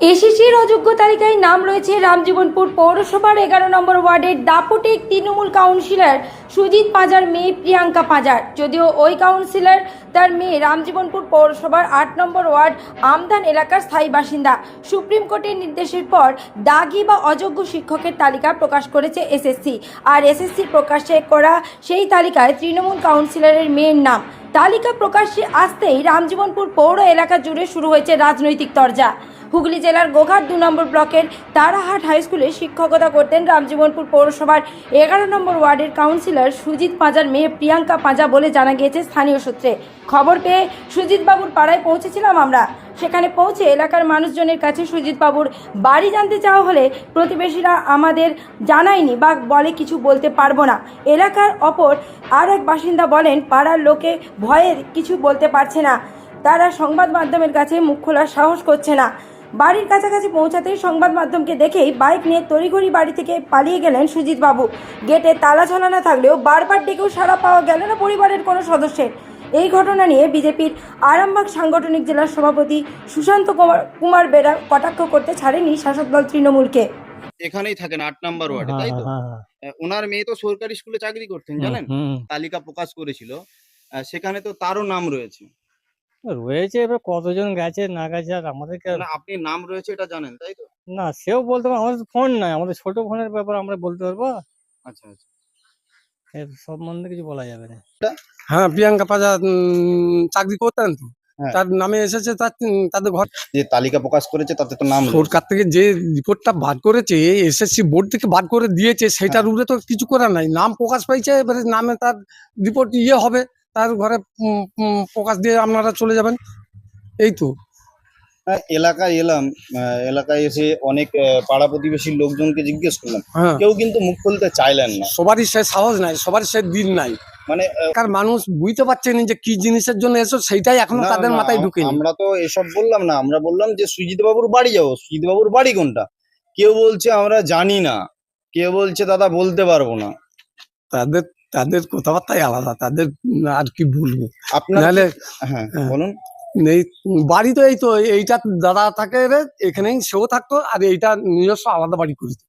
এসিসির অযোগ্য তালিকায় নাম রয়েছে রামজীবনপুর পৌরসভার এগারো নম্বর ওয়ার্ডের দাপটেক তৃণমূল কাউন্সিলর সুজিত পাঁজার মেয়ে প্রিয়াঙ্কা পাঁজার। যদিও ওই কাউন্সিলর তার মেয়ে রামজীবনপুর পৌরসভার আট নম্বর ওয়ার্ড আমদান এলাকার স্থায়ী বাসিন্দা। সুপ্রিম কোর্টের নির্দেশের পর দাগি বা অযোগ্য শিক্ষকের তালিকা প্রকাশ করেছে এসএসসি। আর এসএসসি প্রকাশে করা সেই তালিকায় তৃণমূল কাউন্সিলরের মেয়ের নাম। তালিকা প্রকাশ্যে আসতেই রামজীবনপুর পৌর এলাকা জুড়ে শুরু হয়েছে রাজনৈতিক তরজা। হুগলি জেলার গোঘাট দু নম্বর ব্লকের তারাহাট হাইস্কুলে শিক্ষকতা করতেন রামজীবনপুর পৌরসভার এগারো নম্বর ওয়ার্ডের কাউন্সিলর সুজিত পাঁজার মেয়ে প্রিয়াঙ্কা পাঁজা বলে জানা গিয়েছে স্থানীয় সূত্রে। খবর পেয়ে সুজিতবাবুর পাড়ায় পৌঁছেছিলাম আমরা। সেখানে পৌঁছে এলাকার মানুষজনের কাছে সুজিত বাবুর বাড়ি জানতে চাওয়া হলে প্রতিবেশীরা আমাদের জানায়নি বা বলে কিছু বলতে পারব না। এলাকার অপর আর এক বাসিন্দা বলেন, পাড়ার লোকে ভয়ের কিছু বলতে পারছে না। তারা সংবাদ মাধ্যমের কাছে মুখ খোলার সাহস করছে না। বাড়ির কাছাকাছি পৌঁছাতেই সংবাদ মাধ্যমকে দেখেই বাইক নিয়ে তড়িঘড়ি বাড়ি থেকে পালিয়ে গেলেন সুজিত বাবু। গেটে তালা ঝোলানো থাকলেও বারবার ডেকেও সাড়া পাওয়া গেল না পরিবারের কোনো সদস্যের। এই ঘটনা নিয়ে বিজেপির আরামবাগ সাংগঠনিক জেলার সভাপতি সুশান্ত কুমার কুমার বেরা কটাক্ষ করতে ছাড়েনি শাসক দল তৃণমূলকে। এখানেই থাকেন আট নাম্বার ওয়ার্ডে হ্যাঁ, তাই তো? হ্যাঁ, হ্যাঁ। ওনার মেয়ে তো সরকারি স্কুলে চাকরি করতেন জানেন? তালিকা প্রকাশ করেছিল। সেখানে তো তারও নাম রয়েছে। রয়েছে এবার কতজন গেছে না গেছে আর আমাদেরকে আপনি নাম রয়েছে এটা জানেন তাই তো? না সেও বলতে পারব আমাদের ফোন নাই আমাদের ছোট ফোনের ব্যাপার আমরা বলতে পারব। আচ্ছা আচ্ছা। সম্বন্ধে কিছু বলা যাবে না। হ্যাঁ প্রিয়াঙ্কা পাজা চাকরি করতেন তো। হ্যাঁ। তার নামে এসেছে তার তাদের ঘর যে তালিকা প্রকাশ করেছে তাতে তো নাম। সরকার থেকে যে রিপোর্টটা বার করেছে এসএসসি বোর্ড থেকে বার করে দিয়েছে সেটার উপরে তো কিছু করার নাই। নাম প্রকাশ পাইছে এবারে নামে তার রিপোর্ট ইয়ে হবে তার ঘরে প্রকাশ দিয়ে আপনারা চলে যাবেন। এই তো। হ্যাঁ, এলাকায় এলাম এলাকায় এসে অনেক পাড়া প্রতিবেশীর লোকজনকে জিজ্ঞেস করলাম। হ্যাঁ। কেউ কিন্তু মুখ খুলতে চাইলেন না। সবারই সে সাহস নাই সবারই সে দিন নাই। মানে আহ, মানুষ বুঝতে পারছেন যে কি জিনিসের জন্য এসো সেইটাই এখনও তাদের মাথায় ঢুকেনি। আমরা তো এসব বললাম না আমরা বললাম যে সুজিত বাবুর বাড়ি যাব সুজিত বাবুর বাড়ি কোনটা? কেউ বলছে আমরা জানি না। কেউ বলছে দাদা বলতে পারব না। তাদের তাদের কথাবার্তাই আলাদা তাদের আর কি বলব? আপনার হ্যাঁ হ্যাঁ। বলুন। এই বাড়ি তো এই তো এইটা দাদা থাকে রে এখানেই সেও থাকতো আর এইটা নিজস্ব আলাদা বাড়ি করেছে।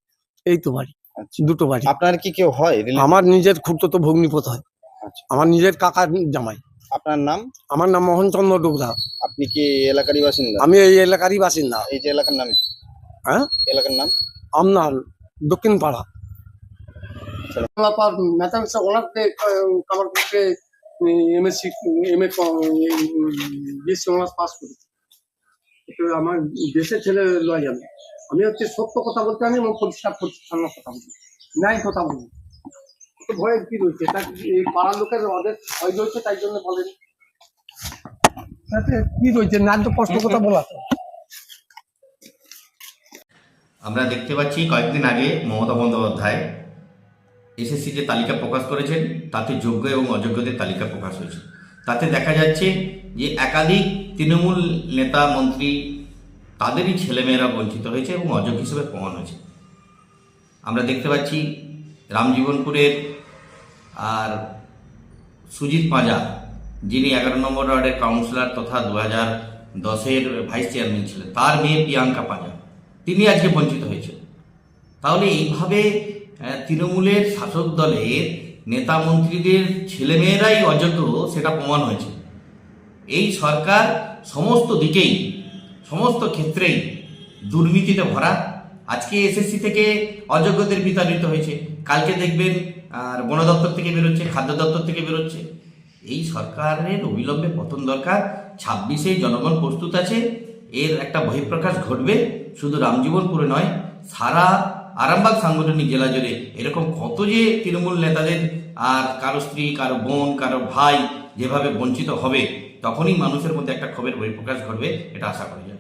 এই তো বাড়ি আচ্ছা। দুটো বাড়ি। আপনার কি কেউ হয় আমার নিজের খুঁড়তো তো ভগ্নিপথ হয়। আচ্ছা। আমার নিজের কাকার জামাই। আপনার নাম? আমার নাম মোহনচন্দ্র ডোগরা আপনি কি এলাকারই বাসিন্দা? আমি এই এলাকারই বাসিন্দা। এই যে এলাকার নাম কি? হ্যাঁ? এলাকার নাম? আপনার দক্ষিণ পাড়া ম্যাথামেটিক্স অনার্সে আমার পক্ষে MSc M A BSc honours করেছি তো আমার দেশের ছেলে লয় আমি। আমি হচ্ছে সত্য কথা বলতে আমি আমার পরিষ্কার পরিচ্ছন্ন কথা বলি ন্যায় কথা বলি তো ভয়ের কি রয়েছে? তা এই পাড়ার লোকের ওদের ভয় রয়েছে তাই জন্য বলেন তাতে কি রয়েছে? ন্যায্য কষ্ট কথা বলা আমরা দেখতে পাচ্ছি কয়েকদিন আগে মমতা বন্দ্যোপাধ্যায় এসএসসি যে তালিকা প্রকাশ করেছেন, তাতে যোগ্য এবং অযোগ্যদের তালিকা প্রকাশ হয়েছে। তাতে দেখা যাচ্ছে যে একাধিক তৃণমূল নেতা, মন্ত্রী তাদেরই ছেলেমেয়েরা বঞ্চিত হয়েছে এবং অযোগ্য হিসেবে প্রমাণ হয়েছে। আমরা দেখতে পাচ্ছি রামজীবনপুরের আর সুজিত পাঁজা, যিনি এগারো নম্বর ওয়ার্ডের কাউন্সিলর তথা দু হাজার দশের ভাইস চেয়ারম্যান ছিলেন। তার মেয়ে প্রিয়াঙ্কা পাঁজা, তিনি আজকে বঞ্চিত হয়েছে তাহলে এইভাবে তৃণমূলের শাসক দলের নেতা মন্ত্রীদের ছেলেমেয়েরাই অযোগ্য সেটা প্রমাণ হয়েছে। এই সরকার সমস্ত দিকেই, সমস্ত ক্ষেত্রেই দুর্নীতিতে ভরা। আজকে এসএসসি থেকে অযোগ্যদের বিতাড়িত হয়েছে। কালকে দেখবেন, আর বন দপ্তর থেকে বেরোচ্ছে, খাদ্য দপ্তর থেকে বেরোচ্ছে। এই সরকারের অবিলম্বে পতন দরকার। ছাব্বিশে জনগণ প্রস্তুত আছে। এর একটা বহিঃপ্রকাশ ঘটবে। শুধু রামজীবনপুরে নয়, সারা আরামবাগ সাংগঠনিক জেলা জুড়ে এরকম কত যে তৃণমূল নেতাদের আর কারও স্ত্রী, কারও বোন, কারও ভাই যেভাবে বঞ্চিত হবে, তখনই মানুষের মধ্যে একটা ক্ষোভের বহিঃপ্রকাশ ঘটবে, এটা আশা করা। যায়